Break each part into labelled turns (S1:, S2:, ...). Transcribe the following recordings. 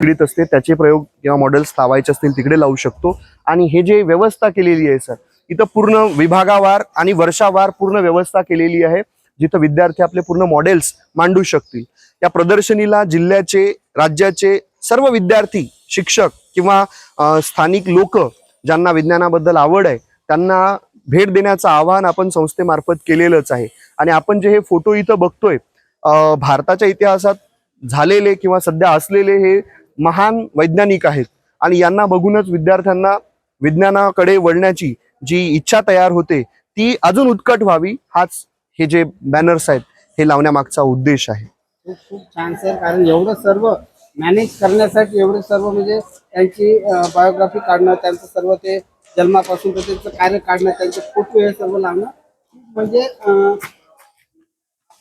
S1: पीडित असते त्याचे प्रयोग किंवा मॉडेल्स लावायचे असतील तिकडे लावू शकतो. आणि हे जे व्यवस्था केलेली आहे सर इथं पूर्ण विभागावार आणि वर्षावार पूर्ण व्यवस्था केलेली आहे जिथं विद्यार्थी आपले पूर्ण मॉडेल्स मांडू शकतील. या प्रदर्शनीला जिल्ह्याचे राज्याचे सर्व विद्यार्थी शिक्षक किंवा स्थानिक लोक ज्यांना विज्ञानाबद्दल आवड आहे त्यांना भेट देण्याचं आवाहन आपण संस्थेमार्फत केलेलंच आहे. आणि आपण जे हे फोटो इथं बघतोय भारताच्या इतिहासात झालेले किंवा सध्या असलेले हे महान वैज्ञानिक आहेत. आणि यांना बघूनच विद्यार्थ्यांना विज्ञानाकडे वळण्याची जी इच्छा तयार होते ती अजून उत्कट व्हावी हाच हे जे बॅनर्स आहेत हे लावण्यामागचा उद्देश आहे.
S2: खूप खूप छान सर कारण एवढं सर्व मॅनेज करण्यासाठी एवढं सर्व म्हणजे त्यांची बायोग्राफी काढणं त्यांचं सर्व ते जन्मापासून ते त्यांचं कार्य काढणं त्यांचे फोटो हे सर्व लावणं म्हणजे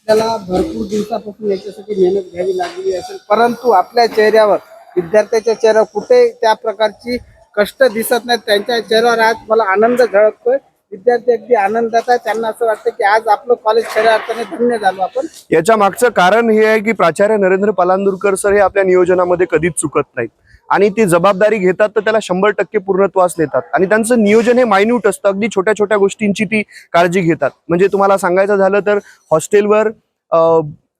S2: आपल्याला भरपूर दिवसापासून याच्यासाठी मेहनत घ्यावी लागलेली असेल परंतु आपल्या चेहऱ्यावर विद्यार्थ्याच्या चेहऱ्यावर कुठे त्या प्रकारची कष्ट दिसत नाहीत. त्यांच्या चेहऱ्यावर आज मला आनंद झळकतोय. विद्यार्थी अगदी आनंदात आहे त्यांना असं वाटतं की आज आपलं कॉलेज खऱ्या अर्थाने धन्य झालो आपण.
S1: याच्या मागचं कारण हे आहे की प्राचार्य नरेंद्र पालांदूरकर सर हे आपल्या नियोजनामध्ये कधीच चुकत नाहीत. आणि ती जबाबदारी घेतात तर त्याला शंभर टक्के पूर्णत्वास देतात आणि त्यांचं नियोजन हे मायन्यूट असतं. अगदी छोट्या छोट्या गोष्टींची ती काळजी घेतात. म्हणजे तुम्हाला सांगायचं झालं तर हॉस्टेलवर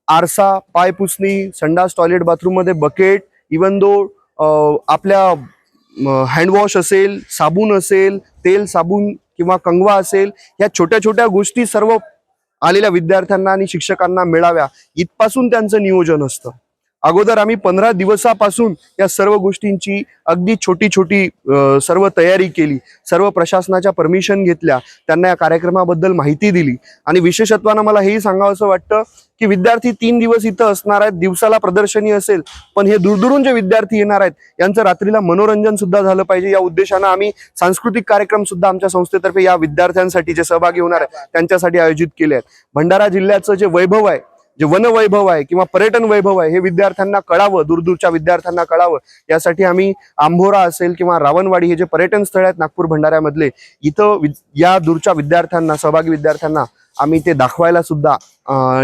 S1: आरसा पायपुसणी संडास टॉयलेट बाथरूममध्ये बकेट इवन दो uh, आपल्या हँडवॉश असेल साबून असेल तेल साबून किंवा कंगवा असेल या छोट्या छोट्या गोष्टी सर्व आलेल्या विद्यार्थ्यांना आणि शिक्षकांना मिळाव्या. इथपासून त्यांचं नियोजन असतं. अगोदर आम्ही पंधरा दिवसापासून या सर्व गोष्टींची अगदी छोटी छोटी सर्व तयारी केली सर्व प्रशासनाच्या परमिशन घेतल्या त्यांना या कार्यक्रमाबद्दल माहिती दिली. आणि विशेषत्वानं मला हेही सांगावं असं वाटतं की विद्यार्थी तीन दिवस इथं असणार आहेत दिवसाला प्रदर्शनी असेल पण हे दूरदूरून जे विद्यार्थी येणार आहेत यांचं रात्रीला मनोरंजन सुद्धा झालं पाहिजे. या उद्देशानं आम्ही सांस्कृतिक कार्यक्रम सुद्धा आमच्या संस्थेतर्फे या विद्यार्थ्यांसाठी जे सहभागी होणार आहेत त्यांच्यासाठी आयोजित केले आहेत. भंडारा जिल्ह्याचं जे वैभव आहे जे वनवैभव आहे किंवा पर्यटन वैभव आहे हे विद्यार्थ्यांना कळावं दूरदूरच्या विद्यार्थ्यांना कळावं. यासाठी आम्ही आंभोरा असेल किंवा रावणवाडी हे जे पर्यटन स्थळ आहेत नागपूर भंडाऱ्यामधले इथं या दूरच्या विद्यार्थ्यांना सहभागी विद्यार्थ्यांना आम्ही ते दाखवायला सुद्धा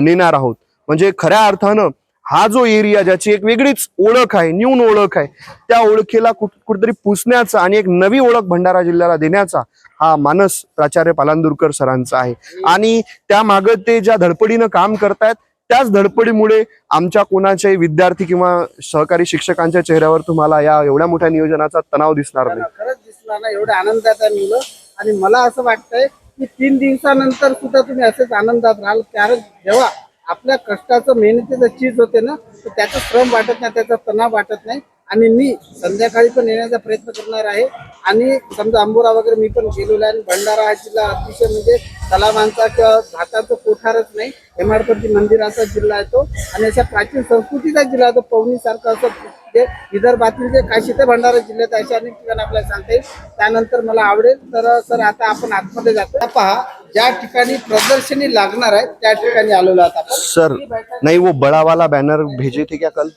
S1: नेणार आहोत. म्हणजे खऱ्या अर्थानं हा जो एरिया ज्याची एक वेगळीच ओळख आहे न्यून ओळख आहे त्या ओळखीला कुठ कुठेतरी पुसण्याचा आणि एक नवी ओळख भंडारा जिल्ह्याला देण्याचा हा मानस प्राचार्य पालांदूरकर सरांचा आहे. आणि त्या मागं ते ज्या धडपडीनं काम करतायत त्याच धडपडीमुळे आमच्या कोणाच्याही विद्यार्थी किंवा सहकारी शिक्षकांच्या चेहऱ्यावर तुम्हाला या एवढ्या मोठ्या नियोजनाचा तणाव दिसणार नाही.
S2: खरंच दिसला ना एवढ्या आनंदात आहे मुलं. आणि मला असं वाटतंय की तीन दिवसानंतर सुद्धा तुम्ही असेच आनंदात राहाल. कारण जेव्हा आपल्या कष्टाचं मेहनतीचं चीज होते ना तर त्याचा श्रम वाटत नाही त्याचा तणाव वाटत नाही. आणि मी संध्याकाळी पण येण्याचा प्रयत्न करणार आहे. आणि समजा अंबोरा वगैरे मी पण गेलेलो आहे. आणि भंडारा हा जिल्हा अतिशय म्हणजे तलावांचा किंवा घाटाचा कोठारच नाही. हेमाडपंथी मंदिराचा जिल्हा आहे तो. आणि अशा प्राचीन संस्कृतीचा जिल्हा आहे तो. पवनीसारखा असं जे विदर्भातील जे काशी ते भंडारा जिल्ह्यात अशा अनेक ठिकाणी आपल्याला सांगता येईल. त्यानंतर मला आवडेल. तर सर आता आपण आतमध्ये जातो. आता पहा ज्या ठिकाणी प्रदर्शनी लागणार आहे त्या ठिकाणी आलेलो आपण.
S1: सर नहीं वो बड़ा वाला बैनर भेजे थे क्या कल?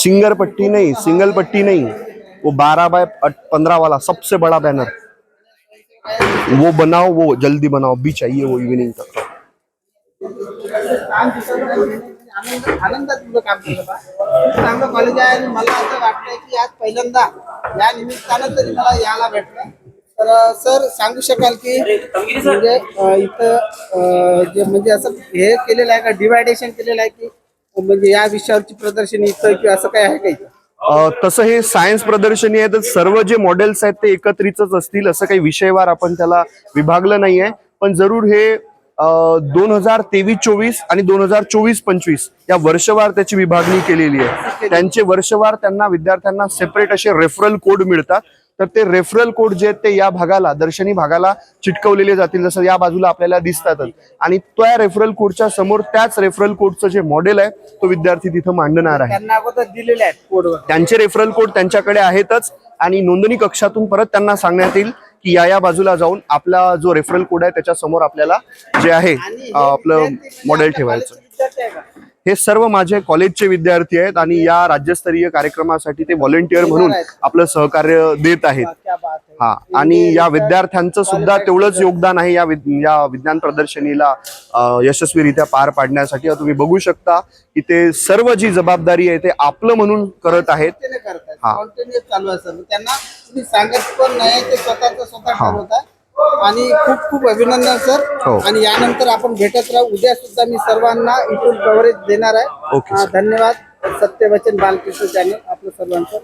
S1: सिंगर पट्टी नहीं, सिंगल पट्टी नहीं, वो बारह बाय पंद्रह वाला सबसे बड़ा बैनर वो बनाओ, वो जल्दी बनाओ अभी चाहिए वो इवनिंग तक.
S2: आनंद आनंदात तुझं काम कॉलेज आहे मला असं वाटतंय की आज पहिल्यांदा या निमित्तानं तरी मला यायला भेटलं। तर सर सांगू शकाल की म्हणजे इथं जे म्हणजे असं हे केलेलं आहे का? डिवायडेशन केलेलं आहे की म्हणजे या विषयावरची प्रदर्शनी इथं किंवा असं काय आहे का इथं?
S1: तसं हे सायन्स प्रदर्शनी आहे तर सर्व जे मॉडेल्स आहेत ते एकत्रितच असतील असं काही विषयवार आपण त्याला विभागलं नाहीये. पण जरूर हे दोन हजार तेवीस चोवीस आणि दोन हजार चोवीस पंचवीस या वर्षवार त्याची विभागणी केलेली आहे. त्यांचे वर्षवार त्यांना विद्यार्थ्यांना सेपरेट असे रेफरल कोड मिळतात. तर ते रेफरल कोड जे आहेत ते या भागाला दर्शनी भागाला चिटकवलेले जातील जसं या बाजूला आपल्याला दिसतातच. आणि त्या रेफरल कोडच्या समोर त्याच रेफरल कोडचं जे मॉडेल आहे तो विद्यार्थी तिथं मांडणार आहे.
S2: दिलेले आहेत कोडवर
S1: त्यांचे रेफरल कोड त्यांच्याकडे आहेतच. आणि नोंदणी कक्षातून परत त्यांना सांगण्यात येईल की या या बाजूला जाऊन आपला जो रेफरल कोड आहे त्याच्यासमोर आपल्याला जे आहे आपलं मॉडेल ठेवायचं. हे सर्व माझे कॉलेजचे विद्यार्थी आहेत आणि या राज्यस्तरीय कार्यक्रमासाठी ते व्हॉलेंटिअर म्हणून आपलं सहकार्य देत आहेत. हा. आणि या विद्यार्थ्यांचं सुद्धा तेवढंच योगदान आहे या या विज्ञान प्रदर्शनीला यशस्वीरित्या पार पाडण्यासाठी. तुम्ही बघू शकता की ते सर्व जी जबाबदारी आहे ते आपलं म्हणून करत आहेत. हा.
S2: त्यांना सांगत पण नाही ते स्वतःच स्वतः आणि खूप खूप अभिनंदन सर.
S1: हो.
S2: आणि यानंतर आपण भेटत राहू. उद्या सुद्धा मी सर्वांना इथून कव्हरेज देणार आहे. धन्यवाद. सत्यवचन बालकृष्ण चॅनल आपलं सर्वांचं.